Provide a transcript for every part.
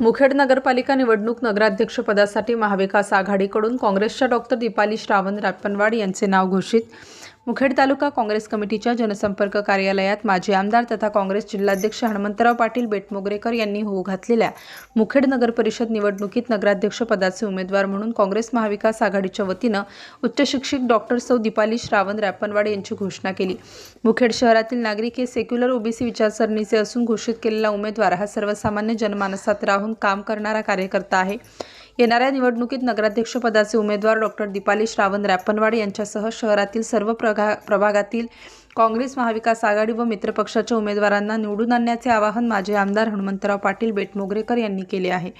मुखेड नगरपालिका निवडणूक नगराध्यक्षपदासाठी महाविकास आघाडीकडून काँग्रेसच्या डॉक्टर दीपाली श्रावण रापनवाड यांचे नाव घोषित. मुखेड तालुका काँग्रेस कमिटीच्या जनसंपर्क कार्यालयात माजी आमदार तथा काँग्रेस जिल्हाध्यक्ष हनुमंतराव पाटील बेटमोगरेकर यांनी होऊ घातलेल्या मुखेड नगर परिषद निवडणुकीत नगराध्यक्षपदाचे उमेदवार म्हणून काँग्रेस महाविकास आघाडीच्या वतीनं उच्च शिक्षित डॉक्टर सौ दीपाली श्रावण रॅपनवाड यांची घोषणा केली. मुखेड शहरातील नागरिक हे सेक्युलर ओबीसी विचारसरणीचे असून घोषित केलेला उमेदवार हा सर्वसामान्य जनमानसात राहून काम करणारा कार्यकर्ता आहे. येणाऱ्या निवडणुकीत नगराध्यक्षपदाचे उमेदवार डॉक्टर दीपाली श्रावण रॅपनवाड यांच्यासह शहरातील सर्व प्रगा प्रभागातील काँग्रेस महाविकास आघाडी व मित्रपक्षाच्या उमेदवारांना निवडून आणण्याचे आवाहन माजी आमदार हनुमंतराव पाटील बेटमोगरेकर यांनी केले आहे.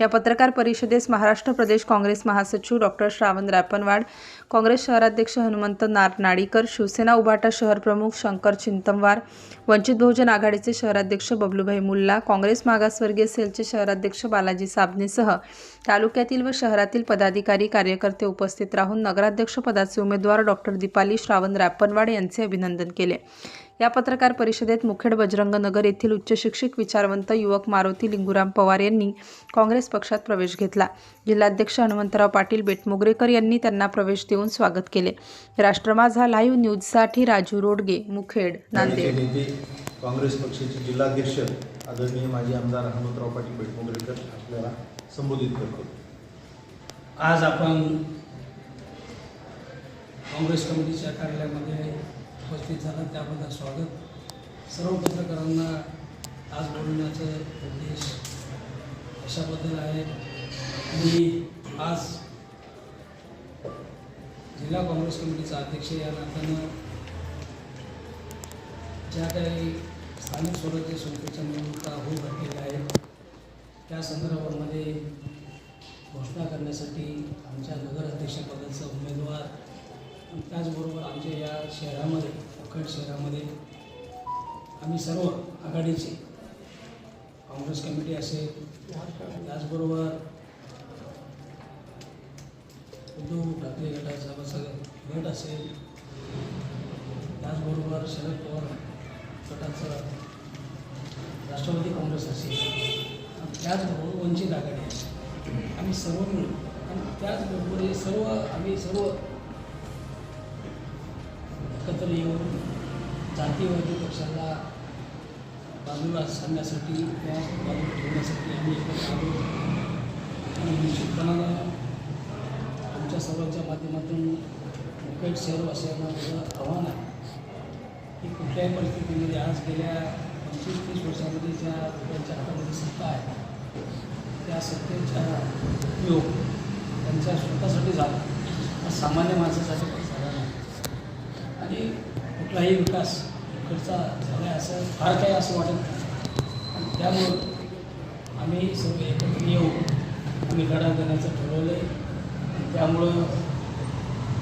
या पत्रकार परिषदेस महाराष्ट्र प्रदेश काँग्रेस महासचिव डॉक्टर श्रावण रापनवाड काँग्रेस शहराध्यक्ष हनुमंत नार नाडीकर शिवसेना उभाटा शहर प्रमुख शंकर चिंतमवार वंचित बहुजन आघाडीचे शहराध्यक्ष बबलूभाई मुल्ला काँग्रेस मागासवर्गीय सेलचे शहराध्यक्ष बालाजी साबणेसह तालुक्यातील व शहरातील पदाधिकारी कार्यकर्ते उपस्थित राहून नगराध्यक्ष पदाचे उमेदवार डॉक्टर दीपाली श्रावण रापनवाड यांचे अभिनंदन केले. या पत्रकार परिषदेत मुखेड बजरंग नगर येथील उच्च शिक्षित विचारवंत युवक मारुती लिंगुराम पवार यांनी काँग्रेस पक्षात प्रवेश घेतला. जिल्हाध्यक्ष हनुमंतराव पाटील बेटमोगरेकर यांनी त्यांना प्रवेश देऊन स्वागत केले. राष्ट्रमाझा लाईव्ह न्यूजसाठी राजू रोडगे मुखेड नांदेड. काँग्रेस पक्षाचे जिल्हाध्यक्ष आदरणीय माजी आमदार हनुमंतराव पाटील बेटमुगरेकर आपल्याला संबोधित करतो. आज आपण काँग्रेस कमिटीच्या कार्यालयामध्ये उपस्थित झाला त्याबद्दल स्वागत. सर्व पत्रकारांना आज बोलवण्याचा उद्देश अशाबद्दल आहे. मी आज जिल्हा काँग्रेस कमिटीचा अध्यक्ष या नात्यानं ज्या काही स्थानिक स्वराज्य संस्थेच्या निवडणुका होऊ घडलेल्या आहेत त्या संदर्भामध्ये घोषणा करण्यासाठी आमच्या नगराध्यक्षपदाचा उमेदवार आणि त्याचबरोबर आमच्या या शहरामध्ये अखंड शहरामध्ये आम्ही सर्व आघाडीचे काँग्रेस कमिटी असेल त्याचबरोबर उद्धव ठाकरे गटाचा असा गट असेल त्याचबरोबर शरद पवार गटाचं राष्ट्रवादी काँग्रेस असेल आणि त्याचबरोबर वंचित आघाडी असेल. आम्ही सर्व मिळून आणि त्याचबरोबर हे सर्व आम्ही सर्व एकत्र येऊन जातीवादी पक्षाला बाजूला सांगण्यासाठी किंवा बाजूला ठेवण्यासाठी आम्ही एकत्र आलो. आणि निश्चितपणानं आमच्या सर्वांच्या माध्यमातून मुखेड शहरवासियांना माझं आव्हान आहे की कुठल्याही परिस्थितीमध्ये आज गेल्या पंचवीस तीस वर्षामध्ये ज्या लोकांच्या हातामध्ये सत्ता आहे त्या सत्तेचा उपयोग त्यांच्या स्वतःसाठी झाला. सामान्य माणसासाठी आणि कुठलाही विकास इकडचा झाला आहे असं फार काही असं वाटत नाही. त्यामुळं आम्ही सगळे एकत्र येऊ आम्ही लढा देण्याचं ठरवलं आहे त्यामुळं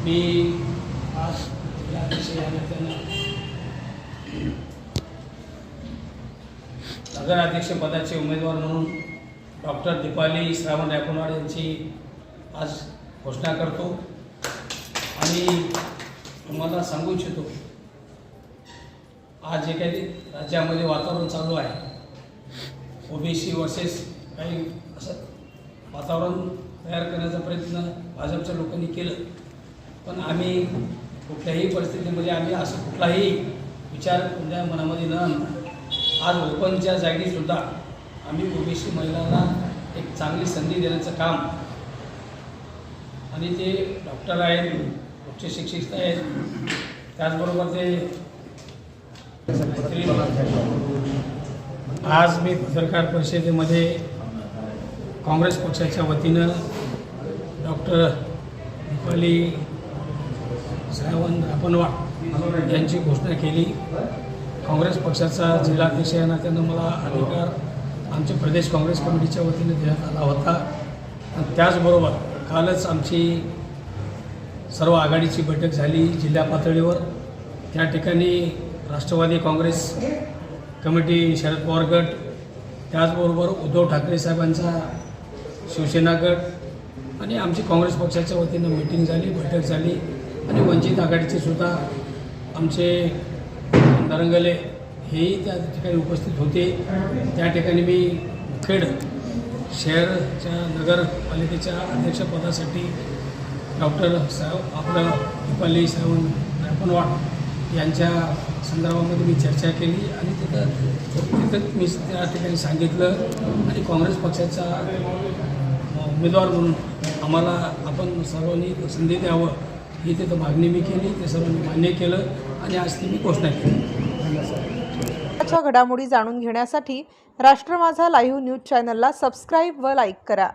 मी आज जिल्हाध्यक्ष या नात्यानं नगराध्यक्षपदाचे उमेदवार म्हणून डॉक्टर दीपाली श्रावण रायकुमार यांची आज घोषणा करतो. आणि तुम्हाला सांगू इच्छितो आज जे काही राज्यामध्ये वातावरण चालू आहे ओबीसी वर्सेस काही असं वातावरण तयार करण्याचा प्रयत्न भाजपच्या लोकांनी केलं. पण आम्ही कुठल्याही परिस्थितीमध्ये आम्ही असं कुठलाही विचार तुमच्या मनामध्ये न आणता आज ओपनच्या जागीसुद्धा आम्ही ओबीसी महिलांना एक चांगली संधी देण्याचं काम आणि ते डॉक्टर आहेत उच्च शिक्षित आहेत. त्याचबरोबर ते आज मी पत्रकार परिषदेमध्ये काँग्रेस पक्षाच्या वतीनं डॉक्टर दीपाली सावंत रापनवाड यांची घोषणा केली. काँग्रेस पक्षाचा जिल्हाध्यक्ष या नात्यानं मला अधिकार आमच्या प्रदेश काँग्रेस कमिटीच्या वतीने देण्यात आला होता. त्याचबरोबर कालच आमची सर्व आघाडीची बैठक झाली जिल्हा पातळीवर. त्या ठिकाणी राष्ट्रवादी काँग्रेस कमिटी शरद पवार गट त्याचबरोबर उद्धव ठाकरे साहेबांचा शिवसेना गट आणि आमची काँग्रेस पक्षाच्या वतीनं मीटिंग झाली बैठक झाली आणि वंचित आघाडीचे सुद्धा आमचे दरंगले हेही त्या ठिकाणी उपस्थित होते. त्या ठिकाणी मी खेड शहरच्या नगरपालिकेच्या अध्यक्षपदासाठी डॉक्टर साहेब आपलं दीपाली साहेब रायपनवाड यांच्या संदर्भामध्ये मी चर्चा केली आणि तिथं तिथं मी त्या ठिकाणी सांगितलं आणि काँग्रेस पक्षाचा उमेदवार म्हणून आम्हाला आपण सर्वांनी संधी द्यावं ही तिथं मागणी मी केली ते सर्वांनी मान्य केलं आणि आज ती मी घोषणा केली. च्या घडामोडी जाणून घेण्यासाठी राष्ट्र माझा लाईव्ह न्यूज चॅनलला सबस्क्राईब व लाईक करा.